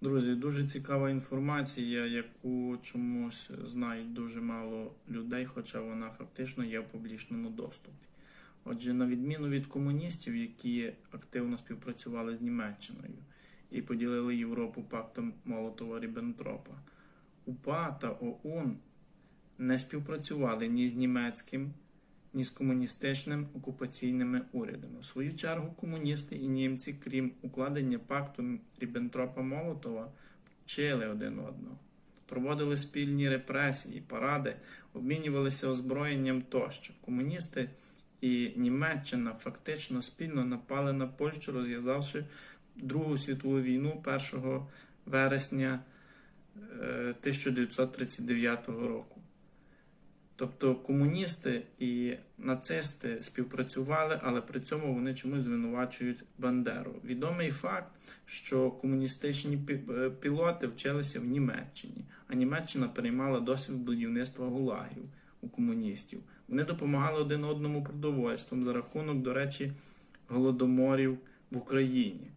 Друзі, дуже цікава інформація, яку чомусь знають дуже мало людей, хоча вона фактично є в публічному доступі. Отже, на відміну від комуністів, які активно співпрацювали з Німеччиною і поділили Європу пактом Молотова Ріббентропа, УПА та ОУН не співпрацювали ні з німецьким, ні з комуністичним окупаційними урядами. В свою чергу комуністи і німці, крім укладення пакту Ріббентропа Молотова, вчили один одного, проводили спільні репресії, паради, обмінювалися озброєнням тощо. Комуністи і Німеччина фактично спільно напали на Польщу, розв'язавши Другу світову війну 1 вересня е, 1939 року. Тобто комуністи і нацисти співпрацювали, але при цьому вони чомусь звинувачують Бандеру. Відомий факт, що комуністичні е, пілоти вчилися в Німеччині, а Німеччина переймала досвід будівництва гулагів у комуністів. Вони допомагали один одному продовольством за рахунок, до речі, голодоморів в Україні.